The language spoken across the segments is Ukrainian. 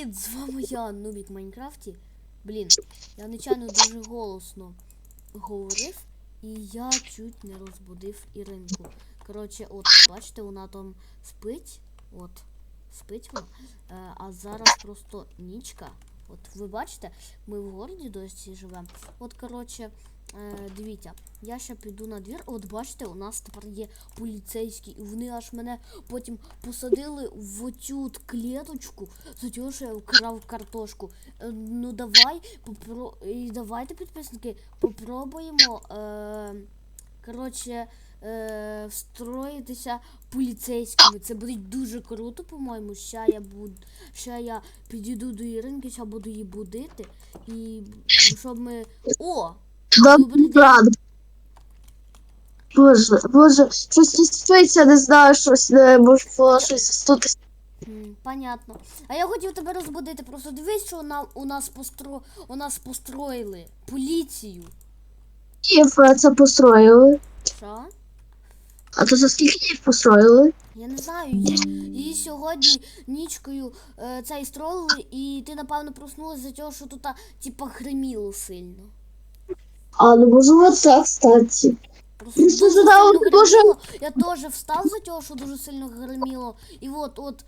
Привіт! З вами я, Нубік Майнкрафті. Блін, я нечайно дуже голосно говорив, і я чуть не розбудив Іринку. Коротше, от, бачите, вона там спить. От, спить вона. Е, а зараз просто нічка. От ви бачите, ми в городі досі живемо. От, коротше, е, дивіться, я ще піду на двір. От бачите, у нас тепер є поліцейські, і вони аж мене потім посадили в от клеточку за те, що я вкрав картошку. Е, ну давай, попро... і давайте, підписники, попробуємо. Е... Коротше, е... встроїтися поліцейськими. Це буде дуже круто, по-моєму. Ща я буду. Ща я підійду до Іринки, ща буду її будити. І щоб ми. О! Боже, боже, щось не стається, не знаю, щось не можу щось тут. Понятно. А я хотів тебе розбудити. Просто дивись, що на, у нас постро... у нас построїли поліцію. Київ це построїли. Що? А то за скільки Київ построїли? Я не знаю. Її, її сьогодні нічкою е, цей строїли, і ти, напевно, проснулася за того, що тут, типа, гриміло сильно. А, ну можливо, це, кстати. Просто Ну, дуже слушай, сильно да, тоже- гриміло. Я теж встав за того, що дуже сильно гриміло. І от, от.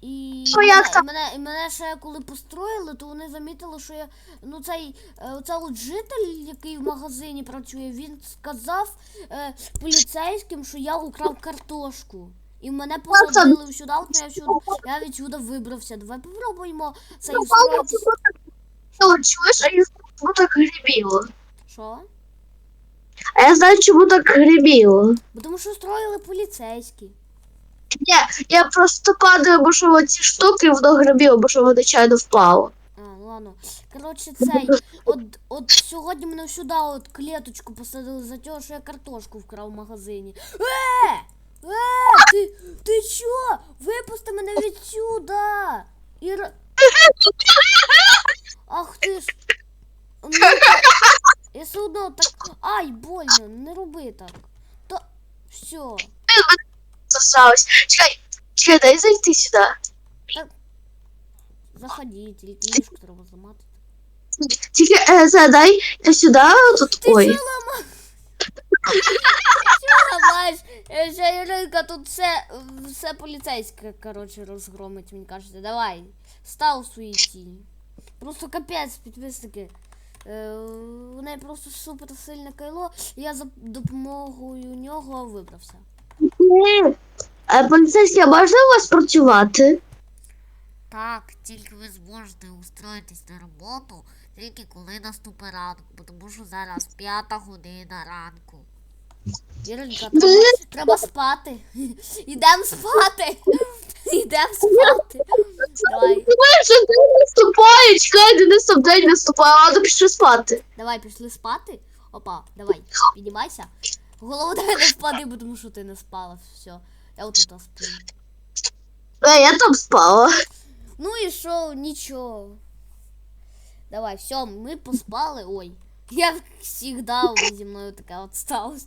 І як мене, там? і мене, і мене ще коли построїли, то вони замітили, що я. Ну цей е, оце от житель, який в магазині працює, він сказав е, поліцейським, що я украв картошку. І мене посадили сюди, от я, сюди, я відсюди вибрався. Давай попробуємо цей. Ну, чуєш, а я так грібіло. Що? А я знаю, чому так грібіло. Бо тому що строїли поліцейські. Ні, я просто падаю, бо що ці штуки воно грибіло, бо що воно нечайно впало. А, ну ладно. Коротше, цей. От, от сьогодні мене сюди от клеточку посадили за те, що я картошку вкрав в магазині. Е! Е! Ти, ти чо? Випусти мене відсюди! Іра... Ах ти ж. Ну, та- я все одно так. Ай, больно, не роби так. Та. Все. Засалось. Чекай, чекай, дай зайти сюди. Заходи, тільки ліжку треба зламати. Тільки е, задай е, сюди, тут. Ти Ой. що ламаєш? Що ламаєш? Е, Ще Іринка тут все, все поліцейське, коротше, розгромить, мені кажете. Давай, став у своїй тіні. Просто капець, підписники. Е, у неї просто супер сильне кайло, і я за допомогою нього вибрався. Ні. Е, поліцейські, можна у вас працювати? Так, тільки ви зможете устроїтись на роботу тільки коли наступить ранок, бо тому що зараз п'ята година ранку. Іринка, треба, треба спати. Ідемо спати. Ідемо спати. Давай. Знаєш, день наступає, чекай, Денис там день наступає, ладно, пішли спати. Давай, пішли спати. Опа, давай, піднімайся. Голову дай не впади, бо тому що ти не спала. Все. Я отут сплю. Е, я там спала. Ну і що, нічого. Давай, все, ми поспали. Ой. Як завжди зі мною таке от сталося.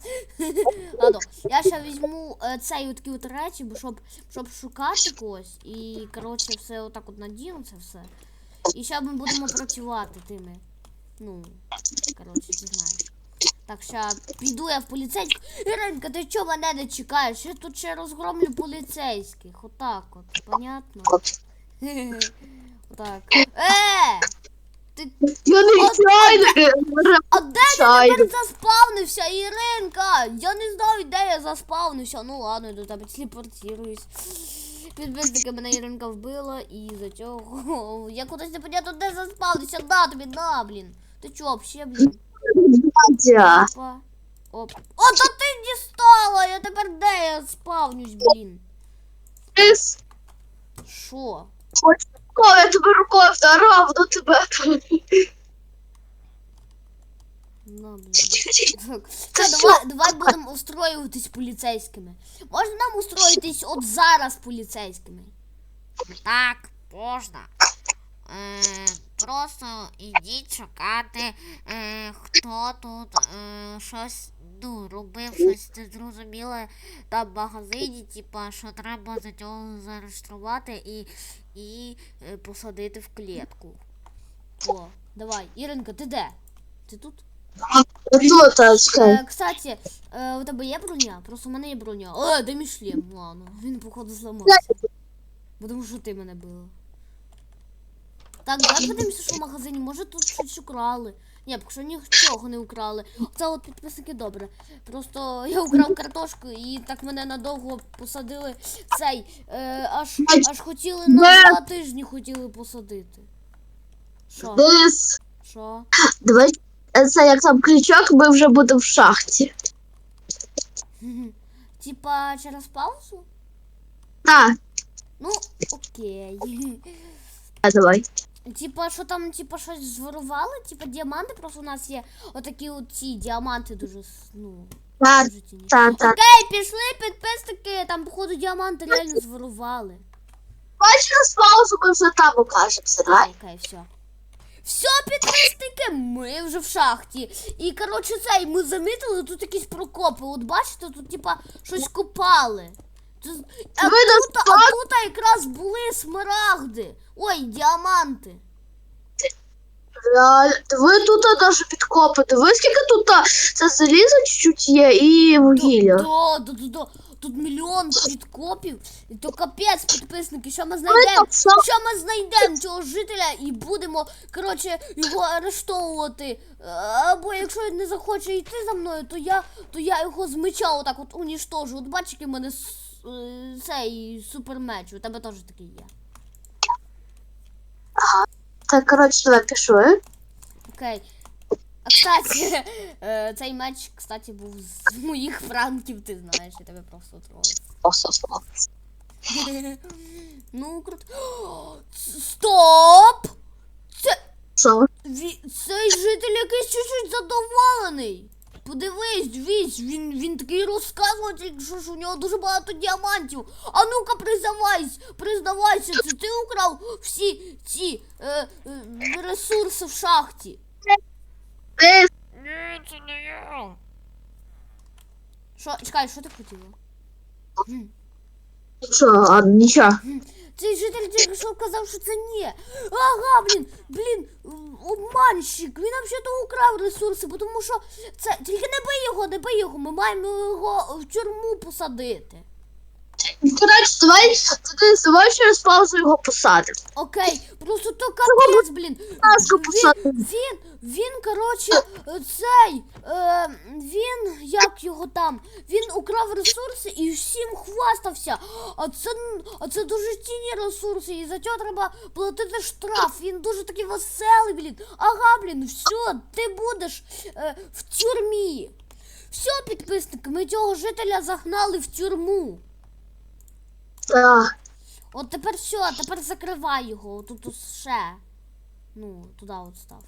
Ладно, я ще візьму е, цей такі от речі, бо щоб, щоб шукати когось. І, коротше, все отак от надіну це все. І ще ми будемо працювати тими. Ну, коротше, ти знаєш. Так, ще піду я в поліцейську. Іринка, ти чого мене не чекаєш? Я тут ще розгромлю поліцейських. Отак от, понятно? Отак. Е! Ти Я не чайник. а де ти тепер заспавнився, Іринка? Я не знаю, де я заспавнився. Ну ладно, я до тебе телепортируюсь. Підписники мене Іринка вбила і за цього. Я кудись непонятно де заспавнився. На тобі, на, блін. Ти чо, вообще, блін? Опа. Оп. О, то ти дістала! Я тепер де я спавнюсь, блін? Що? Коли я тебе рукою вдарав до тебе. На, блін. Так, давай, давай будемо устроюватись поліцейськими. Можна нам устроїтись от зараз поліцейськими? Так, можна. Е, просто ідіть шукати, е, хто тут е, щось ну, робив щось незрозуміле там в магазині, типа, що треба за цього зареєструвати і, і е, посадити в клітку. О, давай, Іринка, ти де? Ти тут? А. Е, кстати, е, у тебе є броня? Просто у мене є броня. О, де мій шлем? Ладно, він походу зламався. Бо Тому що ти мене била. Так, давай подивимося, що в магазині. Може тут щось украли. Ні, поки що нічого не украли. Це от підписники добре. Просто я украв картошку і так мене надовго посадили цей. Е, аж, аж хотіли на два тижні хотіли посадити. Що? Десь. Що? Давай. е, Це як там крючок, ми вже будемо в шахті. Типа через паузу? Так, Ну, окей. а, давай. Типа, що там, типа, щось зворували? Типа діаманти, просто у нас є отакі от ці діаманти дуже, ну, Так, дуже цінні. так, так. Окей, пішли підписники, там, походу, діаманти реально зворували. Давай через паузу вже там окажемося, давай. Окей, окей, все. Все, підписники, ми вже в шахті. І, коротше, цей, ми замітили тут якісь прокопи. От бачите, тут, типа, щось копали. А, Ви тут, а тут якраз були смарагди. Ой, діаманти. Реально. Диви тут навіть підкопи. Диви, скільки тут а, це залізо чуть-чуть є і вугілля. Да, да, да, да. Тут мільйон підкопів. І то капець, підписники, що ми знайдемо? так само- Що ми знайдемо цього жителя і будемо, коротше, його арештовувати. Е, Або якщо він не захоче йти за мною, то я, то я його з меча отак от уніштожу. От в мене с- цей супермеч, у тебе теж такий є. Так, коротше, давай пішли. Окей. А кстати, е, цей меч, кстати, був з моїх франків, ти знаєш, я тебе просто тролив. Ну, круто. Стоп! Це цей житель якийсь чуть-чуть задоволений. Подивись, дивись, він, він такий розказував, тільки що ж у нього дуже багато діамантів. А ну-ка признавайся, признавайся, це ти украв всі ці е, е, ресурси в шахті. Ні, це не я. Що, чекай, що ти хотіла? що, а, нічого. Цей житель тільки що казав, що це ні. Ага, блін, блін, обманщик. Він взагалі украв ресурси, тому що це. Тільки не бий його, не бий його. Ми маємо його в тюрму посадити. Коротше, давай, тоді давай через паузу його посадимо. Окей, просто то капець, блін. Ласка, Він, посадимо. він, він, коротше, цей, е, він, як його там, він украв ресурси і всім хвастався. А це, а це дуже цінні ресурси, і за цього треба платити штраф. Він дуже такий веселий, блін. Ага, блін, все, ти будеш е, в тюрмі. Все, підписники, ми цього жителя загнали в тюрму. Так. От тепер все, тепер закривай його. Тут ось ще. Ну, туди от став.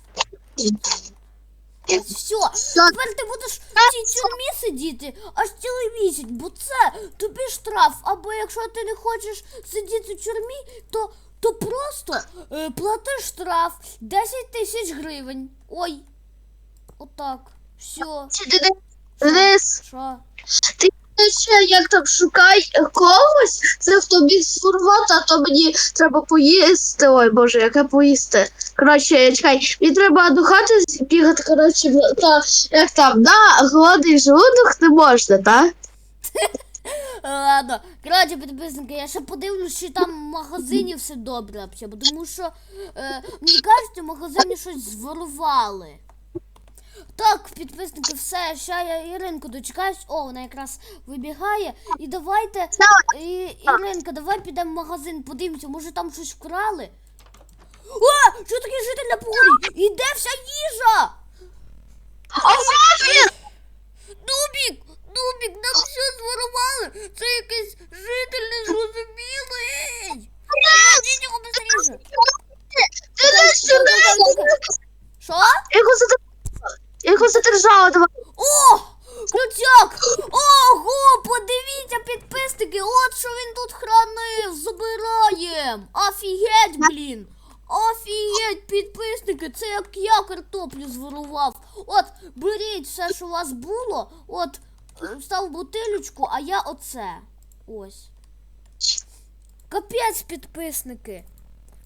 Все. Все. Тепер ти будеш в цій тюрмі сидіти аж цілий місяць, бо це тобі штраф. Або якщо ти не хочеш сидіти в тюрмі, то, то просто е, плати штраф 10 тисяч гривень. Ой. Отак. Все. Денис, Що? ти ще як там шукай когось, це хто міг сформувати, а то мені треба поїсти. Ой боже, яке поїсти. Коротше, чекай, мені треба до хати бігати, коротше, в- та як там, на голодний желудок не можна, так? Ладно, коротше, підписники, я ще подивлюсь, чи там в магазині все добре тому що е, мені кажуть, в магазині щось зворували. Так, підписники, все, ще я Іринку дочекаюсь. О, вона якраз вибігає. І давайте. І, Іринка, давай підемо в магазин, подивимося, може там щось вкрали. О! Що таке житель на погорі? Іде вся їжа! Дубік! Дубік, нам все зворували! Це якийсь житель незрозумілий! Його быстріше! Денис, сюди! Що? Його. Задержала, давай. О! Ключак! Ого! Подивіться, підписники! От що він тут хранив! Забираєм! Офігеть, блін! Офігеть, підписники, це як я картоплю зворував. От, беріть все, що у вас було, от, е, став бутилючку, а я оце. Ось. Капець, підписники.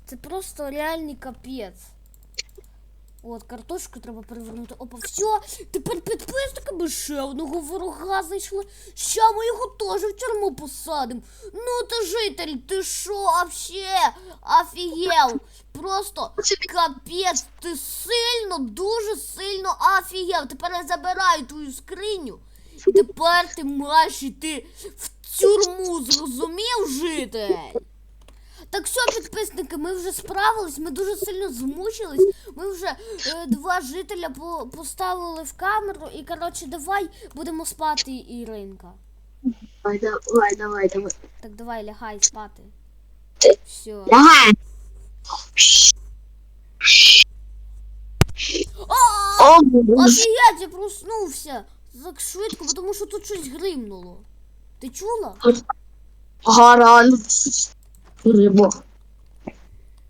Це просто реальний капець. От, картошку треба перевернути. Опа, все. Тепер підписниками ще одного ворога знайшли. Ща ми його теж в тюрму посадимо. Ну ти житель, ти що вообще? Офігел. Просто капець, ти сильно, дуже сильно офігел. Тепер я забираю твою скриню. І тепер ти маєш йти в тюрму, зрозумів, житель? Так все, підписники, ми вже справились, ми дуже сильно змучились. Ми вже е, два жителя по- поставили в камеру і, коротше, давай будемо спати, Іринка. Давай, давай, давай, давай. Так давай, лягай спати. Ти- Все. Лягай. О. Офігеть, я проснувся. Так швидко, тому що тут щось гримнуло. Ти чула? Гаран. Рибо.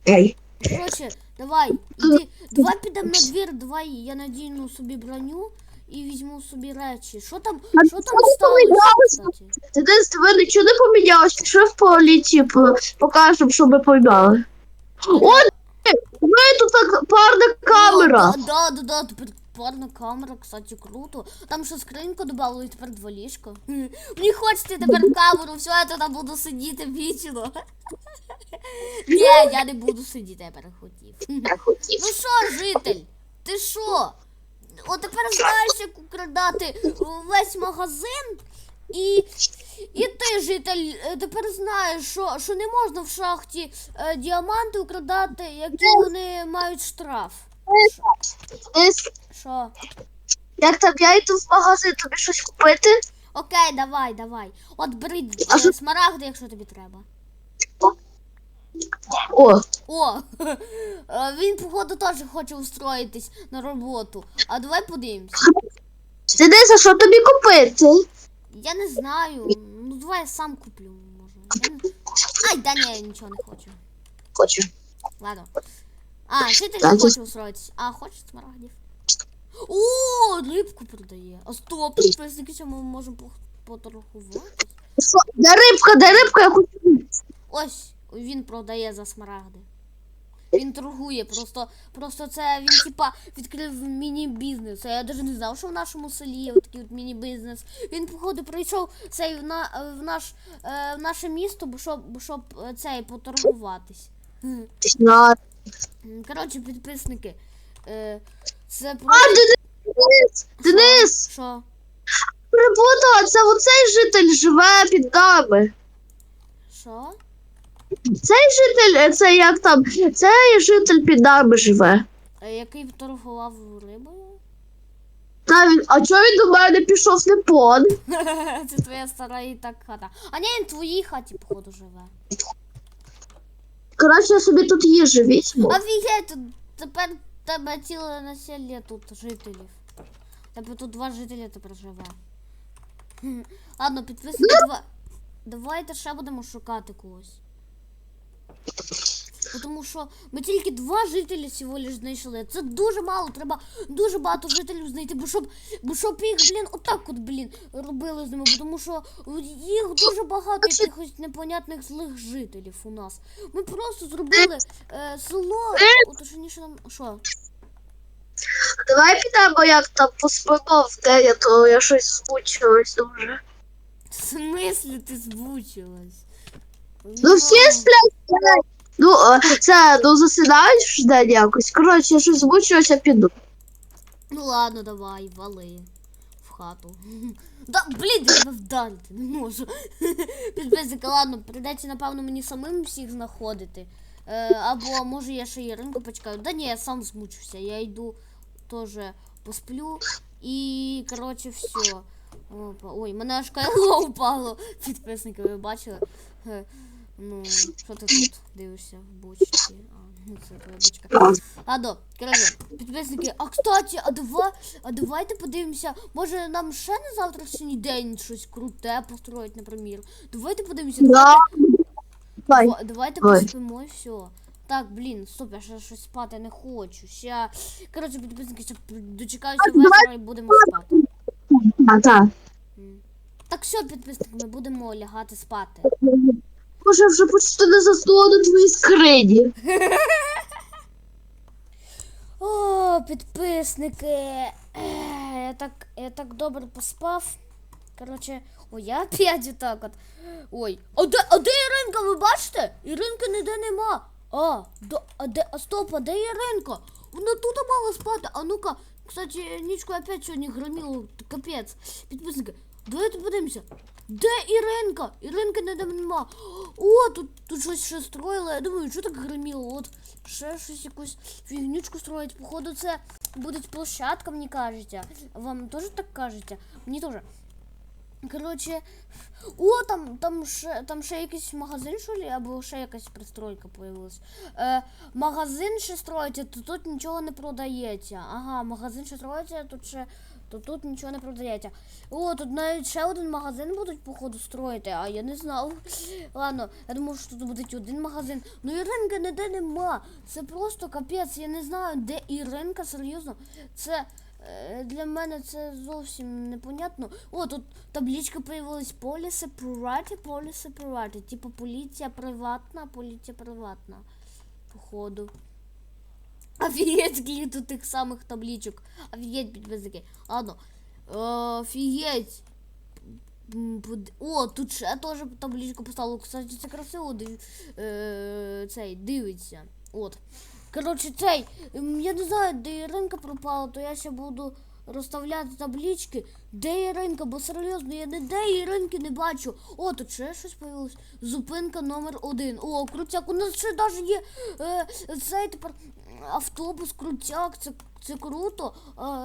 Ей. Коротше, давай, іди, давай підемо на двір, давай я надіну собі броню і візьму собі речі. Що там, що там сталося, кстати? Ти нічого не помінялося. Що в поліції по- покажемо, що ми поймали. О, ви тут так парна камера. Да, да, да, тепер парна камера, кстати, круто. Там ще скриньку додали, і тепер два ліжка. Мені хочеться тепер камеру, все, я туди буду сидіти вічно. Ні, я не буду сидіти, я перехотів. Ну що, житель, ти що? От тепер знаєш, як украдати весь магазин, і, і ти, житель, е, тепер знаєш, що, що не можна в шахті е, діаманти украдати, які вони мають штраф. Що? як там я йду в магазин, тобі щось купити? Окей, давай, давай. От бери е, що- смарагди, якщо тобі треба. О, О, е, він, походу, теж хоче устроїтись на роботу. А давай подивимось. десь, що тобі купити? Я не знаю. Ну давай я сам куплю, може. Я не... Ай, да ні, я нічого не хочу. Хочу. Ладно. А, житель Так, не це- хоче устроїтись. А, хоче смарагдів. О, рибку продає. А стоп, підписники, що ми можемо поторгувати. Що? Де рибка, де рибка, я хочу. Ось, він продає за смарагди. Він торгує, просто, просто це він типа відкрив міні-бізнес. А Я навіть не знав, що в нашому селі є такий от міні-бізнес. Він, походу, прийшов цей в, на, в, наш, е, в наше місто, бо щоб, щоб е, цей поторгуватись. Коротше, підписники. Е, це А. Денис! Денис! Що? Приплутала, це оцей житель живе під нами. Що? Цей житель, е, це як там, цей житель під нами живе. Е, який торгував рибою? Та він, а чого він до мене пішов не пон? Це твоя стара і так хата. А ні, він в твоїй хаті, походу, живе. Коротше, я собі тут їжу візьму. Офігеть, тут тепер тебе ціле населення тут жителів. Тебе тут два жителі тепер живе. Ладно, підписники, давайте ще будемо шукати когось. Тому що ми тільки два жителі всього лиш знайшли. Це дуже мало, треба дуже багато жителів знайти, бо щоб, бо щоб їх, блін, отак от, блін, робили з ними, бо тому що їх дуже багато якихось непонятних злих жителів у нас. Ми просто зробили е, село, от точніше нам. Що? Давай підемо, як там поспимо в день, а то я щось змучилась дуже. В смислі ти збучилась? Ну всі сплять. Ну, е, це, ну засинають ж якось. Коротше, я щось змучилася, піду. Ну ладно, давай, вали в хату. Да, блін, я тебе вдарити не можу. Підписника, ладно, прийдеться, напевно, мені самим всіх знаходити. Е, або може я ще Іринку почекаю. Да ні, я сам змучуся. Я йду теж посплю. І, коротше, все. Опа. Ой, мене аж кайло упало. Підписники, ви бачили? Ну, що ти тут дивишся в бочці? А, ну це твоя бочка. Ладно, коротше, підписники, а кстати, а давай, а давайте подивимося, може нам ще на завтрашній день щось круте построїть, наприклад. Давайте подивимося, Да. давайте, Давай. Давайте поспимо і все. Так, блін, стоп, я ще щось спати не хочу. Ще. Коротше, підписники, ще дочекаюся вечора і будемо спати. А, так. Так все, підписники, ми будемо лягати спати. Може, вже почти не заснула на твоїй скрині. О, підписники. Я так, я так добре поспав. Коротше, ой, я опять отак от. Ой. А де, а де Іринка, ви бачите? Іринки ніде нема. А, до, а де, а стоп, а де Іринка? Вона тут мала спати. А ну-ка, кстати, нічку опять сьогодні громіло, капець. Підписники, давайте подивимося. Де Іринка? Іринки ніде нема. О, тут, тут щось ще строїли. Я думаю, що так громіло? От ще щось якусь фігнючку строїть. Походу, це буде площадка, мені кажеться. Вам теж так кажеться? Мені теж. Коротше, о, там, там, ще, там ще якийсь магазин, що ли, або ще якась пристройка появилась. Е, магазин ще строїться, то тут нічого не продається. Ага, магазин ще строїться, тут ще, то тут нічого не продається. О, тут навіть ще один магазин будуть, походу, строїти, а я не знав. Ладно, я думав, що тут буде один магазин. Ну Іринки ніде нема. Це просто капець, я не знаю, де Іринка, серйозно. Це. е, Для мене це зовсім непонятно. О, тут табличка появилась полі сепараті, полі сепараті. Типа поліція приватна, поліція приватна. Походу. Скільки тут тих самих табличок. Офігеть, підписники. Ладно. Офигеть. Офігеть. О, тут ще теж табличку поставила. Кстати, це красиво див... е, цей дивиться. От. Коротше, цей. Я не знаю, де Іринка пропала, то я ще буду розставляти таблички. Де Іринка? Бо серйозно, я ніде Іринки не бачу. О, тут ще щось появилось. Зупинка номер один. О, крутяк. У нас ще навіть є е, цей тепер автобус, крутяк. Це, це круто.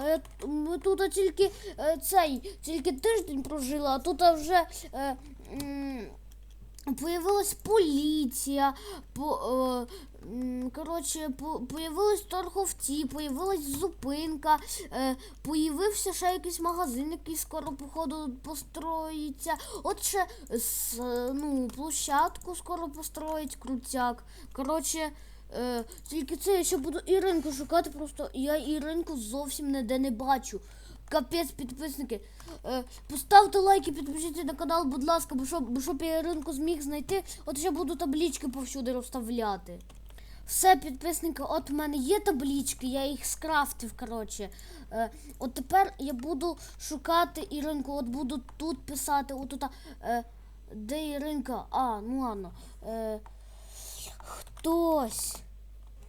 Е, ми тут тільки е, цей, тільки тиждень прожили, а тут вже. Е, Появилась поліція, по, е, коротше, появились торговці, появилась зупинка, е, появився ще якийсь магазин, який скоро, походу, построїться. От ще с, ну, площадку скоро построїть, крутяк. Коротше, е, тільки це я ще буду Іринку шукати, просто я Іринку зовсім ніде не бачу. Капець, підписники. Е, поставте лайки, підпишіться на канал, будь ласка, бо щоб, бо щоб я ринку зміг знайти, от я буду таблічки повсюди розставляти. Все, підписники, от в мене є таблічки, я їх скрафтив, коротше. Е, от тепер я буду шукати Іринку, от буду тут писати, от тут. Е, де Іринка? А, ну ладно. Е, хтось.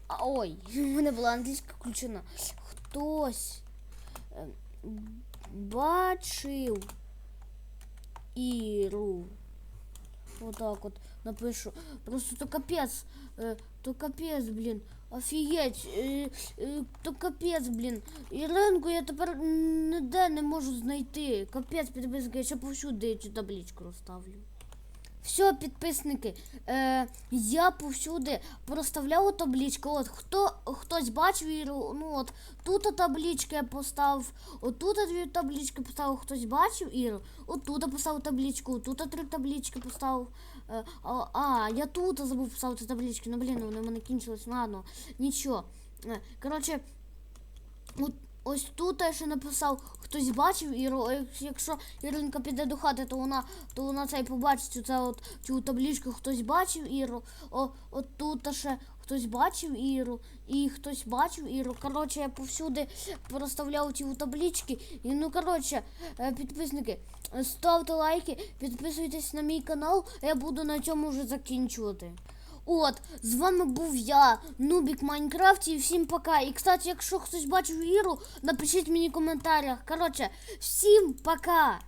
А, ой, у мене була англійська включена. Хтось. Е, бачив Іру. Отак вот напишу. Просто то капець. Э, то капець, блин. Офігеть. э, э, то капець, блін. Іринку я тепер ніде не можу знайти. Капець, підписка, я ще повсюди цю табличку розставлю. Все, підписники, е, я повсюди проставляв табличку. От хто хтось бачив Іру, ну от тут таблички я поставив, отут дві таблички поставив, хтось бачив Іру, отут поставив табличку, тут три таблички поставив. Е, а, а, я тут забув поставити таблички. Ну блін, вони в мене кінчились, ну, ладно, нічого. Е, коротше, от, ось тут я ще написав, хтось бачив Іру, як- якщо Іринка піде до хати, то вона, то вона цей побачить оце от цю табличку, хтось бачив Іру, о, от тут ще хтось бачив Іру, і хтось бачив Іру. Коротше, я повсюди проставляв ці таблички. І ну коротше, е, підписники, е, ставте лайки, підписуйтесь на мій канал, я буду на цьому вже закінчувати. От, з вами був я, Нубік Майнкрафт, і всім пока. І кстати, якщо хтось бачив Іру, напишіть мені в коментарях. Коротше, всім пока!